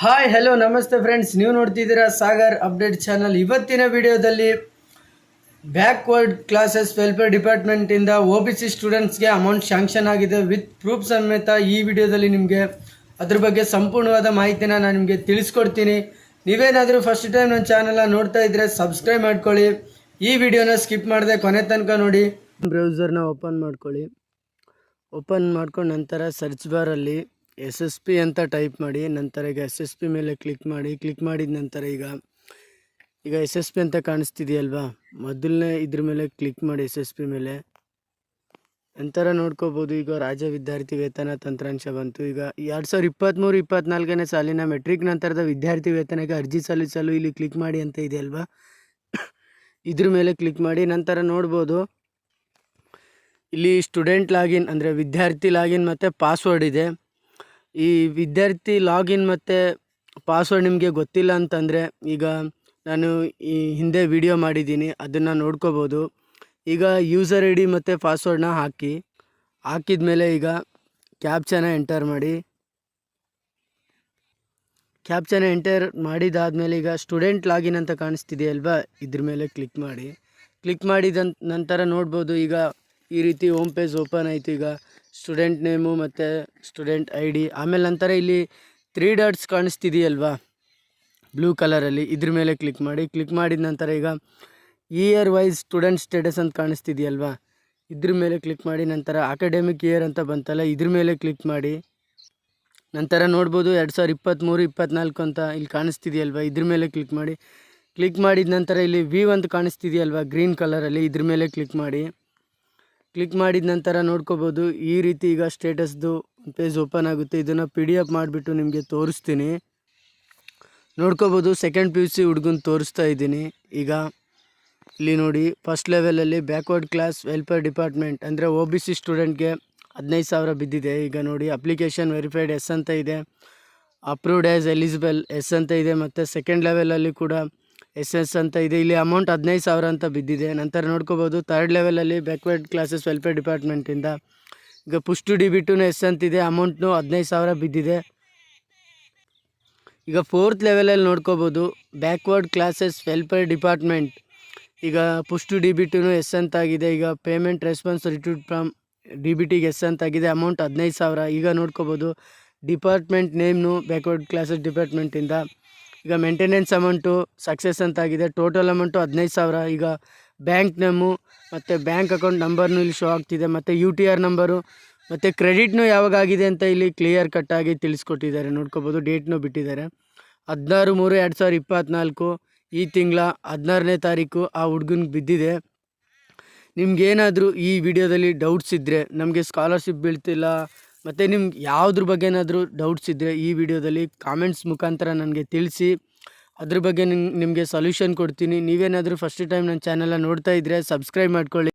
Hi hello ನಮಸ್ತೆ friends ನೀವು ನೋಡ್ತಿದ್ದೀರಾ ಸಾಗರ್ ಅಪ್ಡೇಟ್ ಚಾನಲ್ ಇವತ್ತಿನ ವಿಡಿಯೋದಲ್ಲಿ ಬ್ಯಾಕ್ವರ್ಡ್ ಕ್ಲಾಸಸ್ ವೆಲ್ಫೇರ್ ಡಿಪಾರ್ಟ್ಮೆಂಟಿಂದ ಒ ಬಿ ಸಿ ಸ್ಟೂಡೆಂಟ್ಸ್ಗೆ ಅಮೌಂಟ್ ಶ್ಯಾಂಕ್ಷನ್ ಆಗಿದೆ. ವಿತ್ ಪ್ರೂಫ್ ಸಮೇತ ಈ ವಿಡಿಯೋದಲ್ಲಿ ನಿಮಗೆ ಅದ್ರ ಬಗ್ಗೆ ಸಂಪೂರ್ಣವಾದ ಮಾಹಿತಿನ ನಾನು ನಿಮಗೆ ತಿಳಿಸ್ಕೊಡ್ತೀನಿ. ನೀವೇನಾದರೂ ಫಸ್ಟ್ ಟೈಮ್ ನನ್ನ ಚಾನಲ್ನ ನೋಡ್ತಾ ಇದ್ದರೆ ಸಬ್ಸ್ಕ್ರೈಬ್ ಮಾಡ್ಕೊಳ್ಳಿ. ಈ ವಿಡಿಯೋನ ಸ್ಕಿಪ್ ಮಾಡದೆ ಕೊನೆ ತನಕ ನೋಡಿ. ಬ್ರೌಸರ್ನ ಓಪನ್ ಮಾಡ್ಕೊಳ್ಳಿ. ಓಪನ್ ಮಾಡ್ಕೊಂಡು ನಂತರ ಸರ್ಚ್ ಬಾರಲ್ಲಿ ಎಸ್ ಎಸ್ ಪಿ ಅಂತ ಟೈಪ್ ಮಾಡಿ, ನಂತರ ಈಗ ಎಸ್ ಎಸ್ ಪಿ ಮೇಲೆ ಕ್ಲಿಕ್ ಮಾಡಿ, ಕ್ಲಿಕ್ ಮಾಡಿದ ನಂತರ ಈಗ ಈಗ ಎಸ್ ಎಸ್ ಪಿ ಅಂತ ಕಾಣಿಸ್ತಿದೆಯಲ್ವಾ? ಮೊದಲನೇ ಇದ್ರ ಮೇಲೆ ಕ್ಲಿಕ್ ಮಾಡಿ ಎಸ್ ಎಸ್ ಪಿ ಮೇಲೆ. ನಂತರ ನೋಡ್ಕೋಬೋದು, ಈಗ ರಾಜ್ಯ ವಿದ್ಯಾರ್ಥಿ ವೇತನ ತಂತ್ರಾಂಶ ಬಂತು. ಈಗ ಎರಡು ಸಾವಿರದ ಇಪ್ಪತ್ತ್ಮೂರು ಇಪ್ಪತ್ನಾಲ್ಕನೇ ಸಾಲಿನ ಮೆಟ್ರಿಕ್ ನಂತರದ ವಿದ್ಯಾರ್ಥಿ ವೇತನಕ್ಕೆ ಅರ್ಜಿ ಸಲ್ಲಿಸಲು ಇಲ್ಲಿ ಕ್ಲಿಕ್ ಮಾಡಿ ಅಂತ ಇದೆ ಅಲ್ವಾ? ಇದ್ರ ಮೇಲೆ ಕ್ಲಿಕ್ ಮಾಡಿ, ನಂತರ ನೋಡ್ಬೋದು, ಇಲ್ಲಿ ಸ್ಟೂಡೆಂಟ್ ಲಾಗಿನ್ ಅಂದರೆ ವಿದ್ಯಾರ್ಥಿ ಲಾಗಿನ್ ಮತ್ತು ಪಾಸ್ವರ್ಡ್ ಇದೆ. ಈ ವಿದ್ಯಾರ್ಥಿ ಲಾಗಿನ್ ಮತ್ತು ಪಾಸ್ವರ್ಡ್ ನಿಮಗೆ ಗೊತ್ತಿಲ್ಲ ಅಂತಂದರೆ ಈಗ ನಾನು ಈ ಹಿಂದೆ ವಿಡಿಯೋ ಮಾಡಿದ್ದೀನಿ, ಅದನ್ನು ನೋಡ್ಕೋಬೋದು. ಈಗ ಯೂಸರ್ ಐ ಡಿ ಮತ್ತು ಪಾಸ್ವರ್ಡ್ನ ಹಾಕಿ ಹಾಕಿದ ಮೇಲೆ ಈಗ ಕ್ಯಾಪ್ಚನ ಎಂಟರ್ ಮಾಡಿ. ಕ್ಯಾಪ್ಚನ ಎಂಟರ್ ಮಾಡಿದಾದ್ಮೇಲೆ ಈಗ ಸ್ಟೂಡೆಂಟ್ ಲಾಗಿನ್ ಅಂತ ಕಾಣಿಸ್ತಿದೆಯಲ್ವಾ? ಇದ್ರ ಮೇಲೆ ಕ್ಲಿಕ್ ಮಾಡಿ. ಕ್ಲಿಕ್ ಮಾಡಿದ ನಂತರ ನೋಡ್ಬೋದು, ಈಗ ಈ ರೀತಿ ಹೋಮ್ ಪೇಜ್ ಓಪನ್ ಆಯಿತು ಈಗ. ಸ್ಟೂಡೆಂಟ್ ನೇಮು ಮತ್ತು ಸ್ಟೂಡೆಂಟ್ ಐ ಡಿ ಆಮೇಲೆ ನಂತರ ಇಲ್ಲಿ ತ್ರೀ ಡಾಟ್ಸ್ ಕಾಣಿಸ್ತಿದೆಯಲ್ವಾ? ಬ್ಲೂ ಕಲರಲ್ಲಿ ಇದ್ರ ಮೇಲೆ ಕ್ಲಿಕ್ ಮಾಡಿ. ಕ್ಲಿಕ್ ಮಾಡಿದ ನಂತರ ಈಗ ಇಯರ್ ವೈಸ್ ಸ್ಟೂಡೆಂಟ್ ಸ್ಟೇಟಸ್ ಅಂತ ಕಾಣಿಸ್ತಿದೆಯಲ್ವಾ? ಇದ್ರ ಮೇಲೆ ಕ್ಲಿಕ್ ಮಾಡಿ. ನಂತರ ಅಕಾಡೆಮಿಕ್ ಇಯರ್ ಅಂತ ಬಂತಲ್ಲ, ಇದ್ರ ಮೇಲೆ ಕ್ಲಿಕ್ ಮಾಡಿ. ನಂತರ ನೋಡ್ಬೋದು ಎರಡು ಸಾವಿರ ಇಪ್ಪತ್ತ್ಮೂರು ಇಪ್ಪತ್ತ್ನಾಲ್ಕು ಅಂತ ಇಲ್ಲಿ ಕಾಣಿಸ್ತಿದೆಯಲ್ವಾ? ಇದ್ರ ಮೇಲೆ ಕ್ಲಿಕ್ ಮಾಡಿ. ಕ್ಲಿಕ್ ಮಾಡಿದ ನಂತರ ಇಲ್ಲಿ ವಿ ಅಂತ ಕಾಣಿಸ್ತಿದೆಯಲ್ವಾ? ಗ್ರೀನ್ ಕಲರಲ್ಲಿ ಇದ್ರ ಮೇಲೆ ಕ್ಲಿಕ್ ಮಾಡಿ. ಕ್ಲಿಕ್ ಮಾಡಿದ ನಂತರ ನೋಡ್ಕೋಬೋದು. ಈ ರೀತಿ ಈಗ ಸ್ಟೇಟಸ್ದು ಪೇಜ್ ಓಪನ್ ಆಗುತ್ತೆ. ಇದನ್ನು ಪಿ ಡಿ ಎಫ್ ಮಾಡಿಬಿಟ್ಟು ನಿಮಗೆ ತೋರಿಸ್ತೀನಿ. ನೋಡ್ಕೋಬೋದು ಸೆಕೆಂಡ್ ಪಿ ಯು ಸಿ ಹುಡುಗನ ತೋರಿಸ್ತಾ ಇದ್ದೀನಿ. ಈಗ ಇಲ್ಲಿ ನೋಡಿ ಫಸ್ಟ್ ಲೆವೆಲಲ್ಲಿ ಬ್ಯಾಕ್ವರ್ಡ್ ಕ್ಲಾಸ್ ವೆಲ್ಫೇರ್ ಡಿಪಾರ್ಟ್ಮೆಂಟ್ ಅಂದರೆ ಒ ಬಿ ಸಿ ಸ್ಟೂಡೆಂಟ್ಗೆ ಹದಿನೈದು ಸಾವಿರ ಬಿದ್ದಿದೆ. ಈಗ ನೋಡಿ ಅಪ್ಲಿಕೇಶನ್ ವೆರಿಫೈಡ್ ಎಸ್ ಅಂತ ಇದೆ. ಅಪ್ರೂವ್ಡ್ ಆ್ಯಸ್ ಎಲಿಜಿಬಲ್ ಎಸ್ ಅಂತ ಇದೆ. ಮತ್ತು ಸೆಕೆಂಡ್ ಲೆವೆಲಲ್ಲಿ ಕೂಡ ಎಸ್ ಎಸ್ ಅಂತ ಇದೆ. ಇಲ್ಲಿ ಅಮೌಂಟ್ ಹದಿನೈದು ಸಾವಿರ ಅಂತ ಬಿದ್ದಿದೆ. ನಂತರ ನೋಡ್ಕೋಬೋದು ತರ್ಡ್ ಲೆವೆಲಲ್ಲಿ ಬ್ಯಾಕ್ವರ್ಡ್ ಕ್ಲಾಸಸ್ ವೆಲ್ಫೇರ್ ಡಿಪಾರ್ಟ್ಮೆಂಟಿಂದ ಈಗ ಪುಷ್ಟು ಡಿ ಬಿ ಟುನು ಎಸ್ ಅಂತಿದೆ ಅಮೌಂಟ್ನು ಹದಿನೈದು ಸಾವಿರ ಬಿದ್ದಿದೆ. ಈಗ ಫೋರ್ತ್ ಲೆವೆಲಲ್ಲಿ ನೋಡ್ಕೋಬೋದು ಬ್ಯಾಕ್ವರ್ಡ್ ಕ್ಲಾಸಸ್ ವೆಲ್ಫೇರ್ ಡಿಪಾರ್ಟ್ಮೆಂಟ್ ಈಗ ಪುಷ್ಟು ಡಿ ಬಿ ಟುನು ಎಸ್ ಅಂತಾಗಿದೆ ಈಗ ಪೇಮೆಂಟ್ ರೆಸ್ಪಾನ್ಸ್ ರಿಟ್ಯೂಟ್ ಫ್ರಮ್ ಡಿ ಬಿ ಟಿಗೆ ಎಸ್ ಅಂತಾಗಿದೆ ಅಮೌಂಟ್ ಹದಿನೈದು ಸಾವಿರ. ಈಗ ನೋಡ್ಕೋಬೋದು ಡಿಪಾರ್ಟ್ಮೆಂಟ್ ನೇಮ್ನು ಬ್ಯಾಕ್ವರ್ಡ್ ಕ್ಲಾಸಸ್ ಡಿಪಾರ್ಟ್ಮೆಂಟಿಂದ ಈಗ ಮೇಂಟೆನೆನ್ಸ್ ಅಮೌಂಟು ಸಕ್ಸಸ್ ಅಂತಾಗಿದೆ ಟೋಟಲ್ ಅಮೌಂಟು ಹದಿನೈದು ಸಾವಿರ. ಈಗ ಬ್ಯಾಂಕ್ ನೇಮು ಮತ್ತು ಬ್ಯಾಂಕ್ ಅಕೌಂಟ್ ನಂಬರ್ನು ಇಲ್ಲಿ ಶೋ ಆಗ್ತಿದೆ. ಮತ್ತು ಯು ಟಿ ಆರ್ ನಂಬರು ಮತ್ತು ಕ್ರೆಡಿಟ್ನು ಯಾವಾಗ ಆಗಿದೆ ಅಂತ ಇಲ್ಲಿ ಕ್ಲಿಯರ್ ಕಟ್ಟಾಗಿ ತಿಳಿಸ್ಕೊಟ್ಟಿದ್ದಾರೆ. ನೋಡ್ಕೋಬೋದು ಡೇಟ್ನು ಬಿಟ್ಟಿದ್ದಾರೆ. ಹದಿನಾರು ಮೂರು ಎರಡು ಸಾವಿರದ ಇಪ್ಪತ್ತ್ನಾಲ್ಕು ಈ ತಿಂಗಳ ಹದಿನಾರನೇ ತಾರೀಕು ಆ ಹುಡ್ಗನ್ಗೆ ಬಿದ್ದಿದೆ. ನಿಮಗೇನಾದರೂ ಈ ವಿಡಿಯೋದಲ್ಲಿ ಡೌಟ್ಸ್ ಇದ್ದರೆ ನಮಗೆ ಸ್ಕಾಲರ್ಶಿಪ್ ಬೀಳ್ತಿಲ್ಲ ಮತ್ತು ನಿಮ್ಗೆ ಯಾವುದ್ರ ಬಗ್ಗೆ ಏನಾದರೂ ಡೌಟ್ಸ್ ಇದ್ದರೆ ಈ ವಿಡಿಯೋದಲ್ಲಿ ಕಾಮೆಂಟ್ಸ್ ಮುಖಾಂತರ ನನಗೆ ತಿಳಿಸಿ. ಅದ್ರ ಬಗ್ಗೆ ನಿಮ್ಗೆ ಸೊಲ್ಯೂಷನ್ ಕೊಡ್ತೀನಿ. ನೀವೇನಾದರೂ ಫಸ್ಟ್ ಟೈಮ್ ನನ್ನ ಚಾನಲ್ನ ನೋಡ್ತಾ ಇದ್ದರೆ ಸಬ್ಸ್ಕ್ರೈಬ್ ಮಾಡ್ಕೊಳ್ಳಿ.